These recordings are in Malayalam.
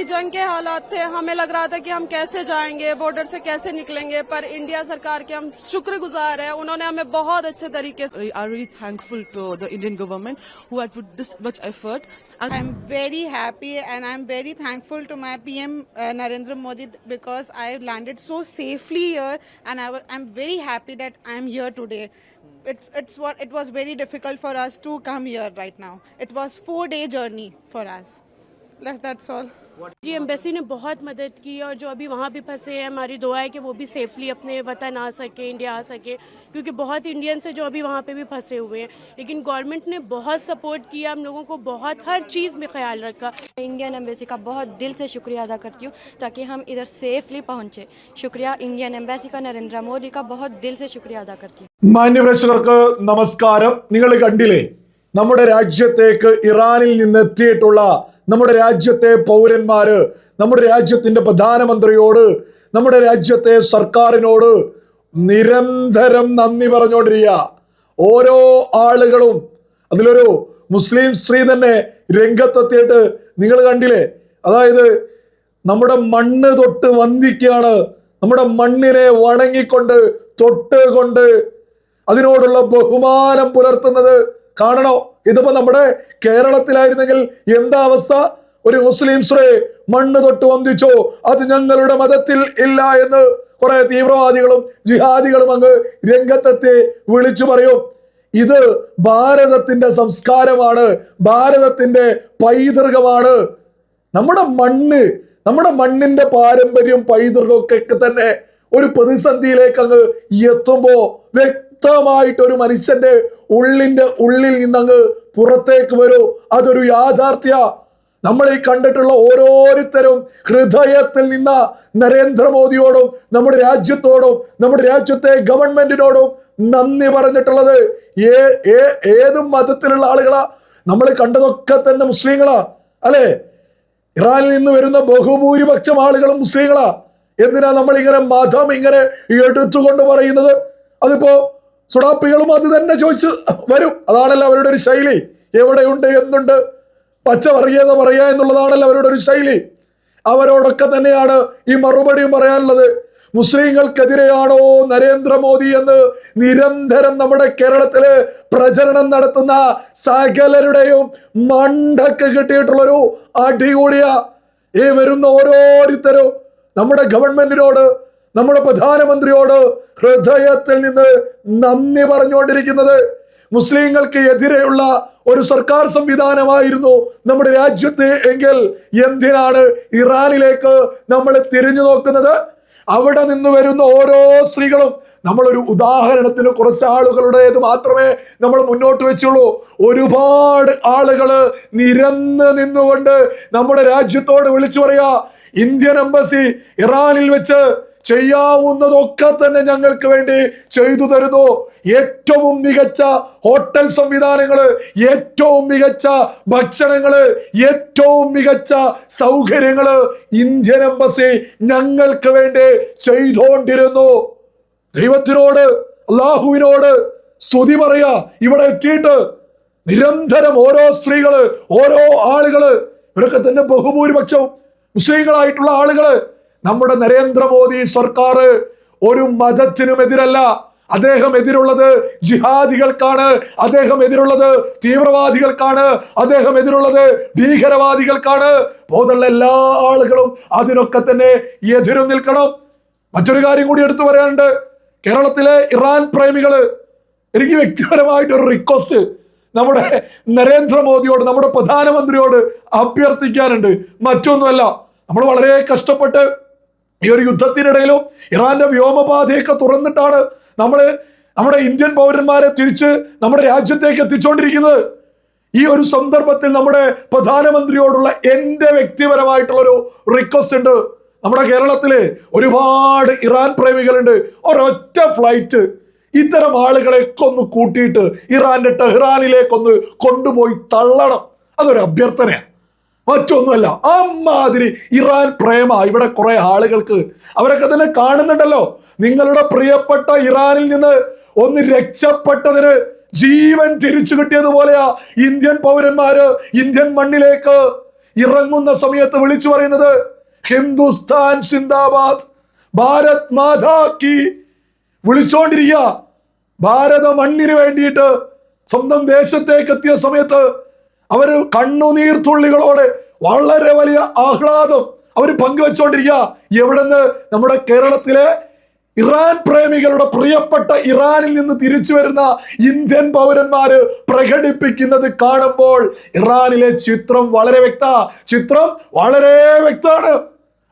ही जंग के हालात थे। हमें लग रहा था कि हम कैसे जाएँगे बॉर्डर से कैसे निकलेंगे पर इंडिया सरकार के हम शुक्रगुजार हैं। उन्होंने हमें बहुत अच्छे तरीके से I very thankful to the Indian government who had put this much effort I am very happy and I am very thankful to my PM Narendra Modi because I landed so safely here and I am very happy that I am here today it's it's what it was very difficult for us to come here right now. It was four day journey for us. Like that's all. जी एम्बेसी ने बहुत मदद की और जो अभी वहाँ भी फंसे हैं हमारी दुआ है कि वो भी सेफली अपने वतन आ सके इंडिया आ सके क्योंकि बहुत इंडियंस हैं जो अभी वहाँ पे भी फंसे हुए हैं लेकिन गवर्नमेंट ने बहुत सपोर्ट किया हम लोगों को बहुत हर चीज़ में ख्याल रखा इंडियन एम्बेसी का बहुत दिल से शुक्रिया अदा करती हूँ ताकि हम इधर सेफली पहुँचे शुक्रिया इंडियन एम्बेसी का नरेंद्र मोदी का बहुत दिल से शुक्रिया अदा करती हूँ മാന്യപ്രേക്ഷകർക്ക് നമസ്കാരം നിങ്ങൾ കണ്ടില്ലേ നമ്മുടെ രാജ്യത്തേക്ക് ഇറാനിൽ നിന്ന് എത്തിയിട്ടുള്ള നമ്മുടെ രാജ്യത്തെ പൗരന്മാര് നമ്മുടെ രാജ്യത്തിന്റെ പ്രധാനമന്ത്രിയോട് നമ്മുടെ രാജ്യത്തെ സർക്കാരിനോട് നിരന്തരം നന്ദി പറഞ്ഞുകൊണ്ടിരിക്കുക. ഓരോ ആളുകളും അതിലൊരു മുസ്ലിം സ്ത്രീ തന്നെ രംഗത്തെത്തിയിട്ട് നിങ്ങൾ കണ്ടില്ലേ? അതായത് നമ്മുടെ മണ്ണ് തൊട്ട് വന്ദിക്കുകയാണ്. നമ്മുടെ മണ്ണിനെ വണങ്ങിക്കൊണ്ട് തൊട്ട് കൊണ്ട് അതിനോടുള്ള ബഹുമാനം പുലർത്തുന്നത് കാണണോ? ഇതിപ്പോ നമ്മുടെ കേരളത്തിലായിരുന്നെങ്കിൽ എന്താ അവസ്ഥ? ഒരു മുസ്ലിം സ്ത്രീ മണ്ണ് തൊട്ട് വന്ദിച്ചോ. അത് ഞങ്ങളുടെ മതത്തിൽ ഇല്ല എന്ന് കുറെ തീവ്രവാദികളും ജിഹാദികളും അങ്ങ് രംഗത്തെത്തി വിളിച്ചു പറയും. ഇത് ഭാരതത്തിന്റെ സംസ്കാരമാണ് ഭാരതത്തിന്റെ പൈതൃകമാണ്. നമ്മുടെ മണ്ണ് നമ്മുടെ മണ്ണിന്റെ പാരമ്പര്യം പൈതൃകമൊക്കെ തന്നെ ഒരു പ്രതിസന്ധിയിലേക്ക് അങ്ങ് എത്തുമ്പോ വ്യക്തമായിട്ട് ഒരു മനുഷ്യന്റെ ഉള്ളിന്റെ ഉള്ളിൽ നിന്നങ്ങ് പുറത്തേക്ക് വരൂ. അതൊരു യാഥാർത്ഥ്യ. നമ്മൾ ഈ കണ്ടിട്ടുള്ള ഓരോരുത്തരും ഹൃദയത്തിൽ നിന്ന നരേന്ദ്രമോദിയോടും നമ്മുടെ രാജ്യത്തോടും നമ്മുടെ രാജ്യത്തെ ഗവൺമെന്റിനോടും നന്ദി പറഞ്ഞിട്ടുള്ളത് ഏ ഏത് മതത്തിലുള്ള ആളുകളാ. നമ്മൾ കണ്ടതൊക്കെ തന്നെ മുസ്ലിങ്ങളാ അല്ലേ? ഇറാനിൽ നിന്ന് വരുന്ന ബഹുഭൂരിപക്ഷം ആളുകളും മുസ്ലിങ്ങളാ. എന്തിനാ നമ്മൾ ഇങ്ങനെ മതം ഇങ്ങനെ എടുത്തുകൊണ്ട് പറയുന്നത്? അതിപ്പോ സുഡാപ്പികളും അത് തന്നെ ചോദിച്ച് വരും. അതാണല്ലോ അവരുടെ ഒരു ശൈലി. എവിടെയുണ്ട് എന്തുണ്ട്? പച്ച പറയുക പറയുക എന്നുള്ളതാണല്ലോ അവരുടെ ഒരു ശൈലി. അവരോടൊക്കെ തന്നെയാണ് ഈ മറുപടിയും പറയാനുള്ളത്. മുസ്ലിങ്ങൾക്കെതിരെയാണോ നരേന്ദ്രമോദി എന്ന് നിരന്തരം നമ്മുടെ കേരളത്തിൽ പ്രചരണം നടത്തുന്ന സകലരുടെയും മണ്ടക്ക് കിട്ടിയിട്ടുള്ളൊരു അടികൂടിയ ഈ വരുന്ന ഓരോരുത്തരും നമ്മുടെ ഗവൺമെന്റിനോട് നമ്മുടെ പ്രധാനമന്ത്രിയോട് ഹൃദയത്തിൽ നിന്ന് നന്ദി പറഞ്ഞുകൊണ്ടിരിക്കുന്നത്. മുസ്ലിങ്ങൾക്ക് എതിരെയുള്ള ഒരു സർക്കാർ സംവിധാനമായിരുന്നു നമ്മുടെ രാജ്യത്ത് എങ്കിൽ എന്തിനാണ് ഇറാനിലേക്ക് നമ്മൾ തിരിഞ്ഞു നോക്കുന്നത്? അവിടെ നിന്ന് വരുന്ന ഓരോ സ്ത്രീകളും നമ്മളൊരു ഉദാഹരണത്തിന് കുറച്ച് ആളുകളുടേത് മാത്രമേ നമ്മൾ മുന്നോട്ട് വെച്ചുള്ളൂ. ഒരുപാട് ആളുകൾ നിരന്ന് നിന്നുകൊണ്ട് നമ്മുടെ രാജ്യത്തോട് വിളിച്ചു പറയാ ഇന്ത്യൻ എംബസി ഇറാനിൽ വെച്ച് ചെയ്യാവുന്നതൊക്കെ തന്നെ ഞങ്ങൾക്ക് വേണ്ടി ചെയ്തു തരുന്നു. ഏറ്റവും മികച്ച ഹോട്ടൽ സംവിധാനങ്ങൾ ഏറ്റവും മികച്ച ഭക്ഷണങ്ങൾ ഏറ്റവും മികച്ച സൗകര്യങ്ങൾ ഇന്ത്യൻ എംബസി ഞങ്ങൾക്ക് വേണ്ടി ചെയ്തുകൊണ്ടിരുന്നു ദൈവത്തിനോട് അള്ളാഹുവിനോട് സ്തുതി പറയാ ഇവിടെ എത്തിയിട്ട് നിരന്തരം ഓരോ സ്ത്രീകൾ ഓരോ ആളുകൾ ഇവരൊക്കെ തന്നെ ബഹുഭൂരിപക്ഷം മുസ്ലിങ്ങളായിട്ടുള്ള ആളുകൾ നമ്മുടെ നരേന്ദ്രമോദി സർക്കാർ ഒരു മതത്തിനും എതിരല്ല. അദ്ദേഹം എതിരുള്ളത് ജിഹാദികൾക്കാണ്. അദ്ദേഹം എതിരുള്ളത് തീവ്രവാദികൾക്കാണ്. അദ്ദേഹം എതിരുള്ളത് ഭീകരവാദികൾക്കാണ്. ബോധമുള്ള എല്ലാ ആളുകളും അതിനൊക്കെ തന്നെ എതിരും നിൽക്കണം. മറ്റൊരു കാര്യം കൂടി എടുത്തു പറയാനുണ്ട്. കേരളത്തിലെ ഇറാൻ പ്രേമികൾ എനിക്ക് വ്യക്തിപരമായിട്ട് ഒരു റിക്വസ്റ്റ് നമ്മുടെ നരേന്ദ്രമോദിയോട് നമ്മുടെ പ്രധാനമന്ത്രിയോട് അഭ്യർത്ഥിക്കാനുണ്ട്. മറ്റൊന്നുമല്ല. നമ്മൾ വളരെ കഷ്ടപ്പെട്ട് ഈ ഒരു യുദ്ധത്തിനിടയിലും ഇറാന്റെ വ്യോമപാതയൊക്കെ തുറന്നിട്ടാണ് നമ്മൾ നമ്മുടെ ഇന്ത്യൻ പൗരന്മാരെ തിരിച്ച് നമ്മുടെ രാജ്യത്തേക്ക് എത്തിച്ചുകൊണ്ടിരിക്കുന്നത് ഈ ഒരു സന്ദർഭത്തിൽ നമ്മുടെ പ്രധാനമന്ത്രിയോടുള്ള എന്റെ വ്യക്തിപരമായിട്ടുള്ള ഒരു റിക്വസ്റ്റ് ഉണ്ട്. നമ്മുടെ കേരളത്തിൽ ഒരുപാട് ഇറാൻ പ്രേമികളുണ്ട്. ഒരൊറ്റ ഫ്ലൈറ്റ് ഇത്തരം ആളുകളെയൊക്കെ ഒന്ന് കൂട്ടിയിട്ട് ഇറാന്റെ ടെഹ്റാനിലേക്കൊന്ന് കൊണ്ടുപോയി തള്ളണം. അതൊരു അഭ്യർത്ഥനയാണ്. മറ്റൊന്നുമല്ല അമ്മാതിരി ഇറാൻ പ്രേമ. ഇവിടെ കുറെ ആളുകൾക്ക് അവരൊക്കെ തന്നെ കാണുന്നുണ്ടല്ലോ. നിങ്ങളുടെ പ്രിയപ്പെട്ട ഇറാനിൽ നിന്ന് ഒന്ന് രക്ഷപ്പെട്ടതിന് ജീവൻ തിരിച്ചു കിട്ടിയതുപോലെയാ ഇന്ത്യൻ പൗരന്മാര് ഇന്ത്യൻ മണ്ണിലേക്ക് ഇറങ്ങുന്ന സമയത്ത് വിളിച്ചു പറയുന്നത് ഹിന്ദുസ്ഥാൻ സിന്ദാബാദ് ഭാരത് മാതാ കി. വിളിച്ചോണ്ടിരിക്കുക. ഭാരത മണ്ണിന് വേണ്ടിയിട്ട് സ്വന്തം ദേശത്തേക്ക് എത്തിയ സമയത്ത് അവർ കണ്ണുനീർ തുള്ളികളോടെ വളരെ വലിയ ആഹ്ലാദം അവർ പങ്കുവെച്ചുകൊണ്ടിരിക്കുക എവിടെന്ന്? നമ്മുടെ കേരളത്തിലെ ഇറാൻ പ്രേമികളുടെ പ്രിയപ്പെട്ട ഇറാനിൽ നിന്ന് തിരിച്ചു വരുന്ന ഇന്ത്യൻ പൗരന്മാര് പ്രകടിപ്പിക്കുന്നത് കാണുമ്പോൾ ഇറാനിലെ ചിത്രം വളരെ വ്യക്ത ചിത്രം വളരെ വ്യക്തമാണ്.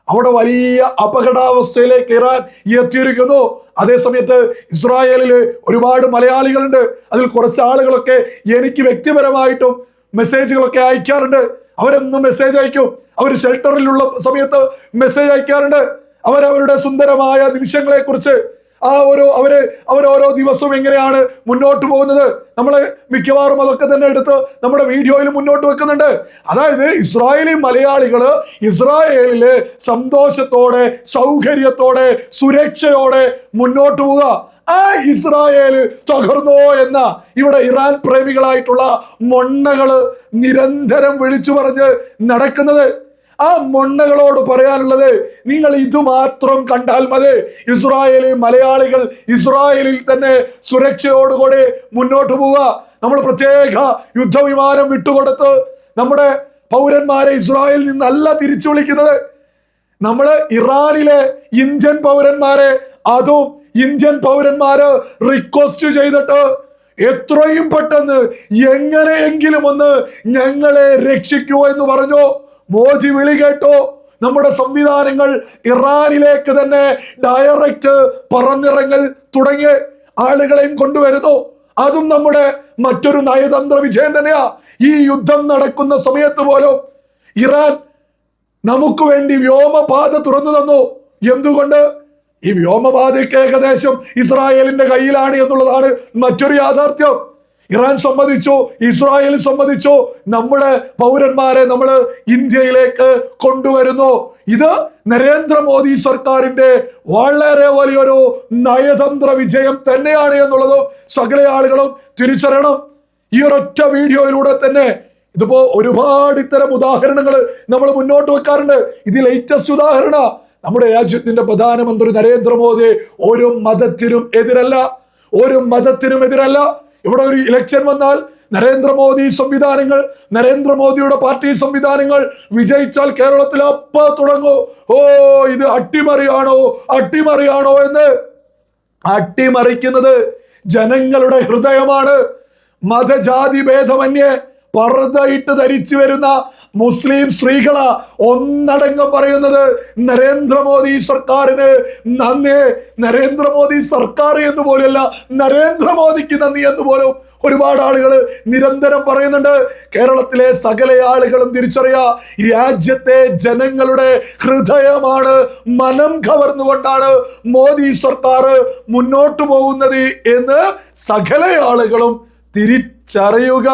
അവിടെ വലിയ അപകടാവസ്ഥയിലേക്ക് ഇറാൻ എത്തിയിരിക്കുന്നു. അതേസമയത്ത് ഇസ്രായേലിൽ ഒരുപാട് മലയാളികളുണ്ട്. അതിൽ കുറച്ച് ആളുകളൊക്കെ എനിക്ക് വ്യക്തിപരമായിട്ടും മെസ്സേജുകളൊക്കെ അയക്കാറുണ്ട്. അവരെന്നും മെസ്സേജ് അയക്കും. അവർ ഷെൽട്ടറിലുള്ള സമയത്ത് മെസ്സേജ് അയക്കാറുണ്ട്. അവരവരുടെ സുന്ദരമായ നിമിഷങ്ങളെ കുറിച്ച് ആ ഓരോ അവർ അവരോരോ ദിവസവും എങ്ങനെയാണ് മുന്നോട്ട് പോകുന്നത്? നമ്മൾ മിക്കവാറും അതൊക്കെ തന്നെ എടുത്ത് നമ്മുടെ വീഡിയോയിൽ മുന്നോട്ട് വെക്കുന്നുണ്ട്. അതായത് ഇസ്രായേലി മലയാളികൾ ഇസ്രായേലിൽ സന്തോഷത്തോടെ സൗകര്യത്തോടെ സുരക്ഷയോടെ മുന്നോട്ട് പോവുക. ആ ഇസ്രായേൽ തകർന്നോ എന്ന ഇവിടെ ഇറാൻ പ്രേമികളായിട്ടുള്ള മൊണ്ണകൾ നിരന്തരം വിളിച്ചു പറഞ്ഞ് നടക്കുന്നത്. ആ മൊണ്ണകളോട് പറയാനുള്ളത് നിങ്ങൾ ഇത് മാത്രം കണ്ടാൽ മതി. ഇസ്രായേലി മലയാളികൾ ഇസ്രായേലിൽ തന്നെ സുരക്ഷയോടുകൂടി മുന്നോട്ട് പോവുക. നമ്മൾ പ്രത്യേക യുദ്ധവിമാനം വിട്ടുകൊടുത്ത് നമ്മുടെ പൗരന്മാരെ ഇസ്രായേലിൽ നിന്നല്ല തിരിച്ചു വിളിക്കുന്നത്. നമ്മൾ ഇറാനിലെ ഇന്ത്യൻ പൗരന്മാരെ അതും ഇന്ത്യൻ പൗരന്മാര് റിക്വസ്റ്റ് ചെയ്തിട്ട് എത്രയും പെട്ടെന്ന് എങ്ങനെയെങ്കിലും ഒന്ന് ഞങ്ങളെ രക്ഷിക്കൂ എന്ന് പറഞ്ഞു? മോദി വിളി കേട്ടോ. നമ്മുടെ സംവിധാനങ്ങൾ ഇറാനിലേക്ക് തന്നെ ഡയറക്റ്റ് പറന്നിറങ്ങൽ തുടങ്ങിയ ആളുകളെയും കൊണ്ടുവരുന്നു. അതും നമ്മുടെ മറ്റൊരു നയതന്ത്ര വിജയം തന്നെയാ. ഈ യുദ്ധം നടക്കുന്ന സമയത്ത് പോലും ഇറാൻ നമുക്ക് വേണ്ടി വ്യോമപാത തുറന്നു തന്നു. എന്തുകൊണ്ട്? ഈ വ്യോമപാതയ്ക്ക് ഏകദേശം ഇസ്രായേലിന്റെ കയ്യിലാണ് എന്നുള്ളതാണ് മറ്റൊരു യാഥാർത്ഥ്യം. ഇറാൻ സമ്മതിച്ചു ഇസ്രായേൽ സമ്മതിച്ചു നമ്മുടെ പൗരന്മാരെ നമ്മൾ ഇന്ത്യയിലേക്ക് കൊണ്ടുവരുന്നു. ഇത് നരേന്ദ്രമോദി സർക്കാരിന്റെ വളരെ വലിയൊരു നയതന്ത്ര വിജയം തന്നെയാണ് എന്നുള്ളതും സകല ആളുകളും തിരിച്ചറിയണം. ഈ ഒരൊറ്റ വീഡിയോയിലൂടെ തന്നെ ഇതിപ്പോ ഒരുപാട് ഇത്തരം ഉദാഹരണങ്ങൾ നമ്മൾ മുന്നോട്ട് വെക്കാറുണ്ട്. ഇത് ലേറ്റസ്റ്റ് ഉദാഹരണ. നമ്മുടെ രാജ്യത്തിന്റെ പ്രധാനമന്ത്രി നരേന്ദ്രമോദി ഒരു മതത്തിനും എതിരല്ല. ഒരു മതത്തിനും എതിരല്ല. ഇവിടെ ഒരു ഇലക്ഷൻ വന്നാൽ നരേന്ദ്രമോദി സംവിധാനങ്ങൾ നരേന്ദ്രമോദിയുടെ പാർട്ടി സംവിധാനങ്ങൾ വിജയിച്ചാൽ കേരളത്തിൽ അപ്പ തുടങ്ങൂ. ഓ ഇത് അട്ടിമറിയാണോ? അട്ടിമറിയാണോ എന്ന്? അട്ടിമറിക്കുന്നത് ജനങ്ങളുടെ ഹൃദയമാണ്. മതജാതി ഭേദമന്യേ പർദ്ദയിട്ട് ധരിച്ചു വരുന്ന മുസ്ലിം സ്ത്രീകൾ ഒന്നടങ്കം പറയുന്നത് നരേന്ദ്രമോദി സർക്കാരിന് നന്ദി. നരേന്ദ്രമോദി സർക്കാർ എന്ന് പോലെയല്ല നരേന്ദ്രമോദിക്ക് നന്ദി എന്ന് പോലും ഒരുപാട് ആളുകൾ നിരന്തരം പറയുന്നുണ്ട്. കേരളത്തിലെ സകല ആളുകളും തിരിച്ചറിയാ രാജ്യത്തെ ജനങ്ങളുടെ ഹൃദയമാണ് മനം കവർന്നുകൊണ്ടാണ് മോദി സർക്കാർ മുന്നോട്ട് പോകുന്നത് എന്ന് സകല ആളുകളും തിരിച്ചറിയുക.